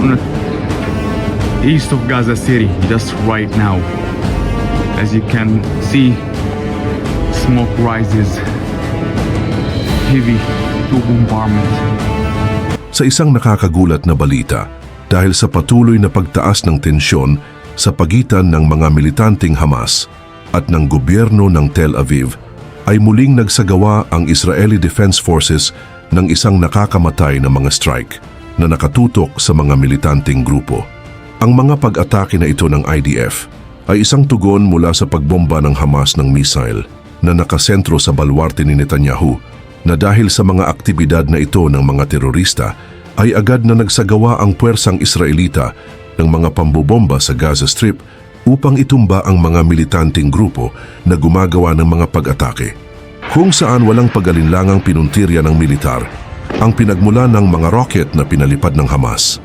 on east of Gaza City just right now. As you can see, smoke rises. Heavy bombardment. sa isang nakakagulat na balita dahil sa patuloy na pagtaas ng tensyon sa pagitan ng mga militanteng Hamas at ng gobyerno ng Tel Aviv ay muling nagsagawa ang Israeli Defense Forces ng isang nakakamatay na mga strike na nakatutok sa mga militanteng grupo. Ang mga pag-atake na ito ng IDF ay isang tugon mula sa pagbomba ng Hamas ng missile na nakasentro sa balwarte ni Netanyahu na dahil sa mga aktibidad na ito ng mga terorista ay agad na nagsagawa ang puwersang Israelita ng mga pambobomba sa Gaza Strip upang itumba ang mga militanteng grupo na gumagawa ng mga pag-atake. Kung saan walang pag-alinlangang pinuntirya ng militar ang pinagmula ng mga rocket na pinalipad ng Hamas.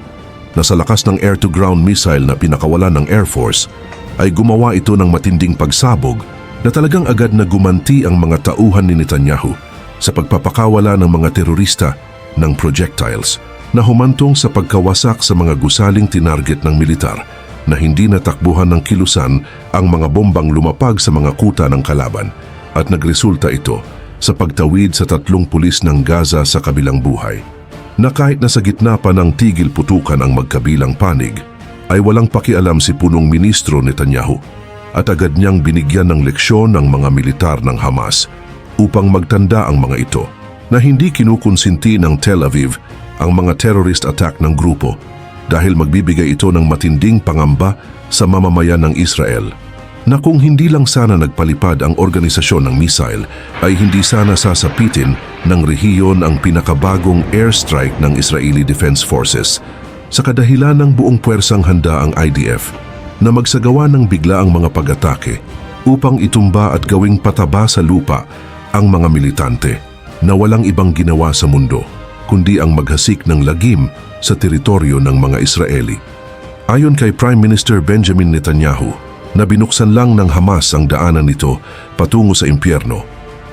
Na sa lakas ng air-to-ground missile na pinakawalan ng Air Force ay gumawa ito ng matinding pagsabog na talagang agad na gumanti ang mga tauhan ni Netanyahu sa pagpapakawala ng mga terorista ng projectiles na humantong sa pagkawasak sa mga gusaling tinarget ng militar na hindi natakbuhan ng kilusan ang mga bombang lumapag sa mga kuta ng kalaban. At nagresulta ito sa pagtawid sa tatlong pulis ng Gaza sa kabilang buhay na kahit nasa gitna pa ng tigil putukan ang magkabilang panig, ay walang pakialam si punong ministro Netanyahu at agad niyang binigyan ng leksyon ng mga militar ng Hamas upang magtanda ang mga ito na hindi kinukonsinti ng Tel Aviv ang mga terrorist attack ng grupo dahil magbibigay ito ng matinding pangamba sa mamamayan ng Israel na kung hindi lang sana nagpalipad ang organisasyon ng missile ay hindi sana sasapitin ng rehiyon ang pinakabagong airstrike ng Israeli Defense Forces sa kadahilan ng buong puwersang handa ang IDF na magsagawa ng biglaang mga pag-atake upang itumba at gawing pataba sa lupa ang mga militante na walang ibang ginawa sa mundo kundi ang maghasik ng lagim sa teritoryo ng mga Israeli. Ayon kay Prime Minister Benjamin Netanyahu, na binuksan lang ng Hamas ang daanan nito patungo sa impyerno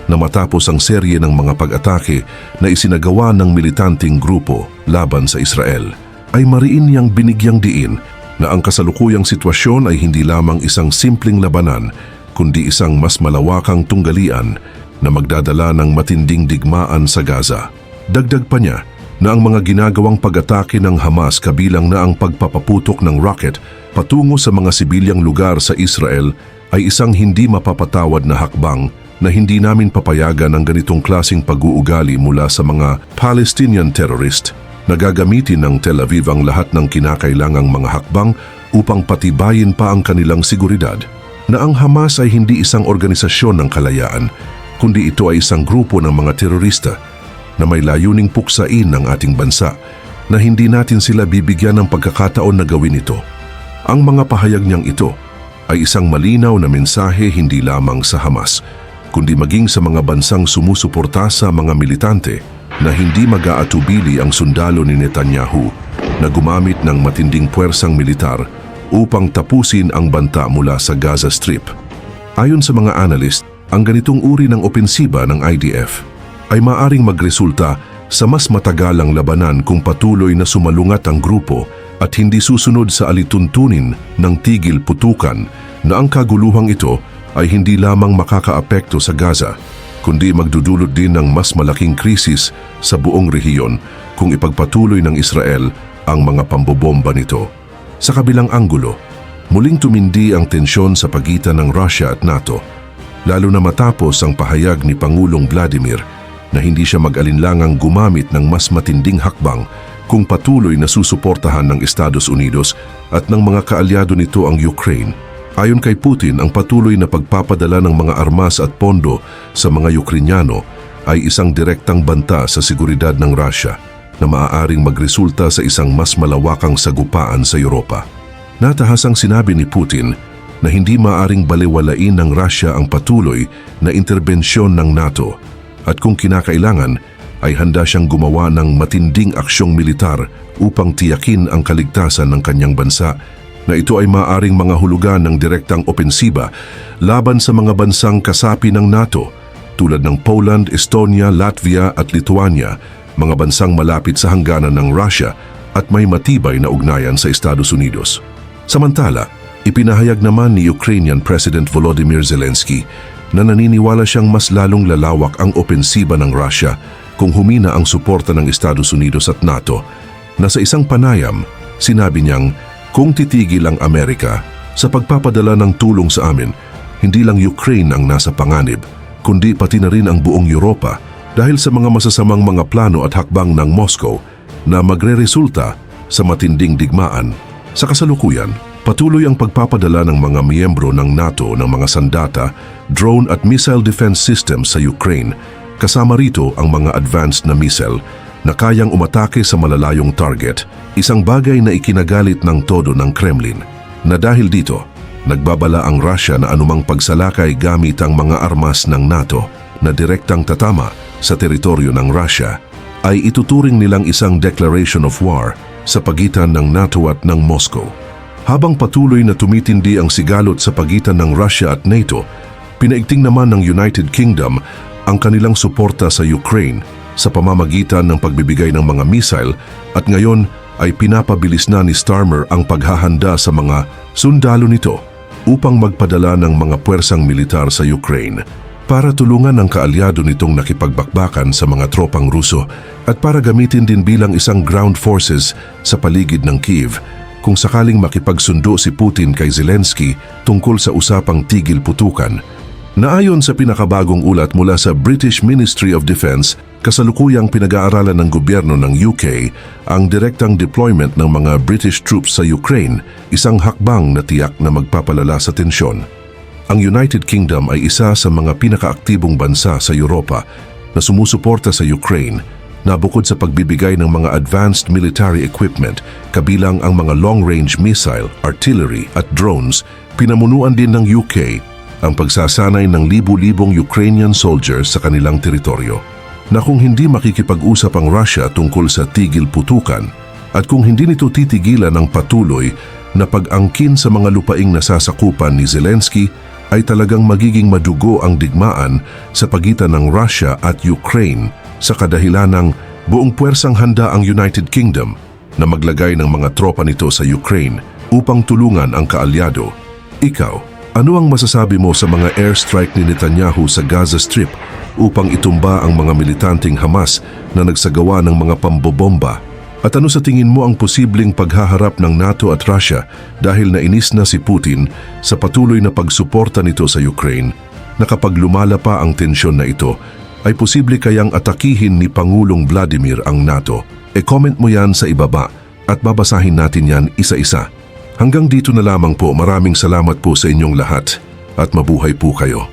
na matapos ang serye ng mga pag-atake na isinagawa ng militanteng grupo laban sa Israel, ay mariin niyang binigyang diin na ang kasalukuyang sitwasyon ay hindi lamang isang simpleng labanan kundi isang mas malawakang tunggalian na magdadala ng matinding digmaan sa Gaza. Dagdag pa niya na ang mga ginagawang pag-atake ng Hamas kabilang na ang pagpapaputok ng rocket patungo sa mga sibilyang lugar sa Israel ay isang hindi mapapatawad na hakbang na hindi namin papayagan ang ganitong klasing pag-uugali mula sa mga Palestinian terrorist na gagamitin ng Tel Aviv ang lahat ng kinakailangang mga hakbang upang patibayin pa ang kanilang seguridad. Na ang Hamas ay hindi isang organisasyon ng kalayaan kundi ito ay isang grupo ng mga terorista na may layuning puksain ng ating bansa na hindi natin sila bibigyan ng pagkakataon na gawin ito. Ang mga pahayag niyang ito ay isang malinaw na mensahe hindi lamang sa Hamas, kundi maging sa mga bansang sumusuporta sa mga militante na hindi mag-aatubili ang sundalo ni Netanyahu na gumamit ng matinding puwersang militar upang tapusin ang banta mula sa Gaza Strip. Ayon sa mga analyst, ang ganitong uri ng opensiba ng IDF ay maaring magresulta sa mas matagalang labanan kung patuloy na sumalungat ang grupo at hindi susunod sa alituntunin ng tigil putukan na ang kaguluhang ito ay hindi lamang makakaapekto sa Gaza, kundi magdudulot din ng mas malaking krisis sa buong rehiyon kung ipagpatuloy ng Israel ang mga pambobomba nito. Sa kabilang anggulo, muling tumindi ang tensyon sa pagitan ng Russia at NATO, lalo na matapos ang pahayag ni Pangulong Vladimir na hindi siya mag-alinlangang gumamit ng mas matinding hakbang kung patuloy na susuportahan ng Estados Unidos at ng mga kaalyado nito ang Ukraine. Ayon kay Putin, ang patuloy na pagpapadala ng mga armas at pondo sa mga Ukrainyano ay isang direktang banta sa seguridad ng Russia na maaaring magresulta sa isang mas malawakang sagupaan sa Europa. Natahasang sinabi ni Putin na hindi maaring baliwalain ng Russia ang patuloy na interbensyon ng NATO at kung kinakailangan ay handa siyang gumawa ng matinding aksyong militar upang tiyakin ang kaligtasan ng kanyang bansa na ito ay maaring mga hulugan ng direktang opensiba laban sa mga bansang kasapi ng NATO tulad ng Poland, Estonia, Latvia at Lithuania, mga bansang malapit sa hangganan ng Russia at may matibay na ugnayan sa Estados Unidos. Samantala, ipinahayag naman ni Ukrainian President Volodymyr Zelensky na naniniwala siyang mas lalong lalawak ang opensiba ng Russia kung humina ang suporta ng Estados Unidos at NATO na sa isang panayam, sinabi niyang kung titigil ang Amerika sa pagpapadala ng tulong sa amin, hindi lang Ukraine ang nasa panganib, kundi pati na rin ang buong Europa dahil sa mga masasamang mga plano at hakbang ng Moscow na magre-resulta sa matinding digmaan. Sa kasalukuyan, patuloy ang pagpapadala ng mga miyembro ng NATO ng mga sandata, drone at missile defense systems sa Ukraine, kasama rito ang mga advanced na missile na kayang umatake sa malalayong target, isang bagay na ikinagalit ng todo ng Kremlin. Na dahil dito, nagbabala ang Russia na anumang pagsalakay gamit ang mga armas ng NATO na direktang tatama sa teritoryo ng Russia ay ituturing nilang isang declaration of war sa pagitan ng NATO at ng Moscow. Habang patuloy na tumitindi ang sigalot sa pagitan ng Russia at NATO, pinaigting naman ng United Kingdom ang kanilang suporta sa Ukraine sa pamamagitan ng pagbibigay ng mga missile at ngayon ay pinapabilis na ni Starmer ang paghahanda sa mga sundalo nito upang magpadala ng mga puwersang militar sa Ukraine para tulungan ang kaalyado nitong nakipagbakbakan sa mga tropang Ruso at para gamitin din bilang isang ground forces sa paligid ng Kiev kung sakaling makipagsundo si Putin kay Zelensky tungkol sa usapang tigil putukan. Naayon sa pinakabagong ulat mula sa British Ministry of Defense, kasalukuyang pinag-aaralan ng gobyerno ng UK ang direktang deployment ng mga British troops sa Ukraine, isang hakbang na tiyak na magpapalala sa tensyon. Ang United Kingdom ay isa sa mga pinakaaktibong bansa sa Europa na sumusuporta sa Ukraine na bukod sa pagbibigay ng mga advanced military equipment kabilang ang mga long-range missile, artillery at drones, pinamunuan din ng UK ang pagsasanay ng libu-libong Ukrainian soldiers sa kanilang teritoryo na kung hindi makikipag-usap ang Russia tungkol sa tigil putukan at kung hindi nito titigilan ng patuloy na pag-angkin sa mga lupaing nasasakupan ni Zelensky ay talagang magiging madugo ang digmaan sa pagitan ng Russia at Ukraine sa kadahilan ng buong puwersang handa ang United Kingdom na maglagay ng mga tropa nito sa Ukraine upang tulungan ang kaalyado. Ikaw, ano ang masasabi mo sa mga airstrike ni Netanyahu sa Gaza Strip upang itumba ang mga militanteng Hamas na nagsagawa ng mga pambobomba? At ano sa tingin mo ang posibleng paghaharap ng NATO at Russia dahil nainis na si Putin sa patuloy na pagsuporta nito sa Ukraine na kapag lumala pa ang tensyon na ito ay posible kayang atakihin ni Pangulong Vladimir ang NATO? E-comment mo yan sa ibaba at babasahin natin yan isa-isa. Hanggang dito na lamang po maraming salamat po sa inyong lahat at mabuhay po kayo.